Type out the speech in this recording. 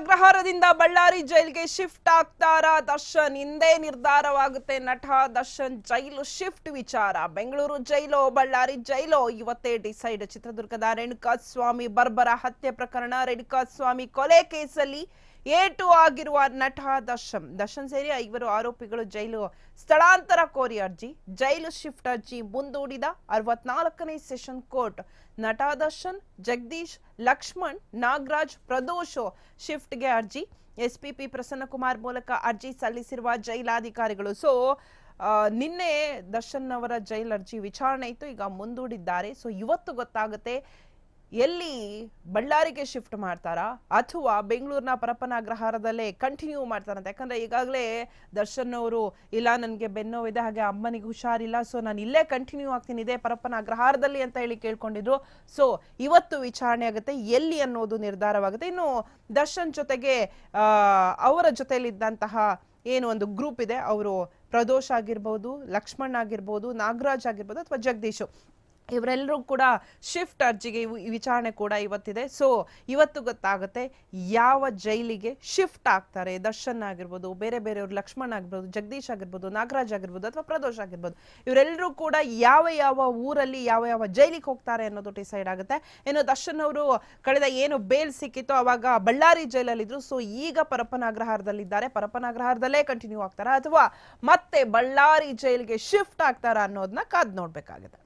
ಅಗ್ರಹಾರದಿಂದ ಬಳ್ಳಾರಿ ಜೈಲ್ಗೆ ಶಿಫ್ಟ್ ಆಗ್ತಾರಾ ದರ್ಶನ್? ಹಿಂದೆ ನಿರ್ಧಾರವಾಗುತ್ತೆ ನಟ ದರ್ಶನ್. ಜೈಲು ಶಿಫ್ಟ್ ವಿಚಾರ. ಬೆಂಗಳೂರು ಜೈಲೋ, ಬಳ್ಳಾರಿ ಜೈಲೋ? ಇವತ್ತೇ ಡಿಸೈಡ್. ಚಿತ್ರದುರ್ಗದ ರೇಣುಕಾ ಸ್ವಾಮಿ ಬರ್ಬರ ಹತ್ಯೆ ಪ್ರಕರಣ. ರೇಣುಕಾ ಸ್ವಾಮಿ ಕೊಲೆ ಕೇಸಲ್ಲಿ ಏಟು ಆಗಿರುವ ನಟ ದರ್ಶನ್. ದರ್ಶನ್ ಸೇರಿ ಐವರು ಆರೋಪಿಗಳು ಜೈಲು ಸ್ಥಳಾಂತರ ಕೋರಿ ಅರ್ಜಿ. ಜೈಲು ಶಿಫ್ಟ್ ಅರ್ಜಿ ಮುಂದೂಡಿದ ಅರವತ್ನಾಲ್ಕನೇ ಸೆಷನ್ ಕೋರ್ಟ್. ನಟ ದರ್ಶನ್, ಜಗದೀಶ್, ಲಕ್ಷ್ಮಣ್, ನಾಗರಾಜ್, ಪ್ರದೋಷ್ ಶಿಫ್ಟ್ಗೆ ಅರ್ಜಿ. ಎಸ್ಪಿಪಿ ಪ್ರಸನ್ನಕುಮಾರ್ ಮೂಲಕ ಅರ್ಜಿ ಸಲ್ಲಿಸಿರುವ ಜೈಲಾಧಿಕಾರಿಗಳು. ಸೊ ನಿನ್ನೆ ದರ್ಶನ್ ಅವರ ಜೈಲ್ ಅರ್ಜಿ ವಿಚಾರಣೆ ಇತ್ತು ಈಗ ಮುಂದೂಡಿದ್ದಾರೆ. ಸೊ, ಇವತ್ತು ಗೊತ್ತಾಗುತ್ತೆ ಎಲ್ಲಿ ಬಳ್ಳಾರಿಗೆ ಶಿಫ್ಟ್ ಮಾಡ್ತಾರಾ? ಅಥವಾ ಬೆಂಗಳೂರಿನ ಪರಪ್ಪನ ಅಗ್ರಹಾರದಲ್ಲೇ ಕಂಟಿನ್ಯೂ ಮಾಡ್ತಾರಂತ. ಯಾಕಂದ್ರೆ ಈಗಾಗಲೇ ದರ್ಶನ್ ಅವರು, ಇಲ್ಲ ನನಗೆ ಬೆನ್ನೋವಿದೆ ಹಾಗೆ ಅಮ್ಮನಿಗೆ ಹುಷಾರಿಲ್ಲ ಸೊ ನಾನು ಇಲ್ಲೇ ಕಂಟಿನ್ಯೂ ಆಗ್ತೀನಿ, ಇದೇ ಪರಪ್ಪನ ಅಗ್ರಹಾರದಲ್ಲಿ ಅಂತ ಹೇಳಿ ಕೇಳ್ಕೊಂಡಿದ್ರು. ಸೊ ಇವತ್ತು ವಿಚಾರಣೆ ಆಗುತ್ತೆ, ಎಲ್ಲಿ ಅನ್ನೋದು ನಿರ್ಧಾರವಾಗುತ್ತೆ. ಇನ್ನು ದರ್ಶನ್ ಜೊತೆಗೆ ಅವರ ಜೊತೆಯಲ್ಲಿದ್ದಂತಹ ಏನು ಒಂದು ಗ್ರೂಪ್ ಇದೆ, ಅವರು ಪ್ರದೋಷ್ ಆಗಿರ್ಬೋದು, ಲಕ್ಷ್ಮಣ್ ಆಗಿರ್ಬೋದು, ನಾಗರಾಜ್ ಆಗಿರ್ಬೋದು, ಅಥವಾ ಜಗದೀಶ್. ಇವರೆಲ್ಲರೂ ಕೂಡ ಶಿಫ್ಟ್ ಅರ್ಜಿಗೆ ವಿಚಾರಣೆ ಕೂಡ ಇವತ್ತಿದೆ. ಸೊ ಇವತ್ತು ಗೊತ್ತಾಗುತ್ತೆ ಯಾವ ಜೈಲಿಗೆ ಶಿಫ್ಟ್ ಆಗ್ತಾರೆ. ದರ್ಶನ್ ಆಗಿರ್ಬೋದು, ಬೇರೆ ಬೇರೆಯವರು, ಲಕ್ಷ್ಮಣ್ ಆಗಿರ್ಬೋದು, ಜಗದೀಶ್ ಆಗಿರ್ಬೋದು, ನಾಗರಾಜ್ ಆಗಿರ್ಬೋದು ಅಥವಾ ಪ್ರದೋಷ್ ಆಗಿರ್ಬೋದು, ಇವರೆಲ್ಲರೂ ಕೂಡ ಯಾವ ಯಾವ ಊರಲ್ಲಿ ಯಾವ ಯಾವ ಜೈಲಿಗೆ ಹೋಗ್ತಾರೆ ಅನ್ನೋದು ಡಿಸೈಡ್ ಆಗುತ್ತೆ. ಏನು ದರ್ಶನ್ ಅವರು ಕಳೆದ ಏನು ಬೇಲ್ ಸಿಕ್ಕಿತ್ತು ಅವಾಗ ಬಳ್ಳಾರಿ ಜೈಲಲ್ಲಿದ್ರು. ಸೊ ಈಗ ಪರಪ್ಪನಾಗ್ರಹಾರದಲ್ಲಿದ್ದಾರೆ. ಪರಪ್ಪನಾಗ್ರಹಾರದಲ್ಲೇ ಕಂಟಿನ್ಯೂ ಆಗ್ತಾರಾ? ಅಥವಾ ಮತ್ತೆ ಬಳ್ಳಾರಿ ಜೈಲಿಗೆ ಶಿಫ್ಟ್ ಆಗ್ತಾರ ಅನ್ನೋದನ್ನ ಕಾದ್ ನೋಡ್ಬೇಕಾಗುತ್ತೆ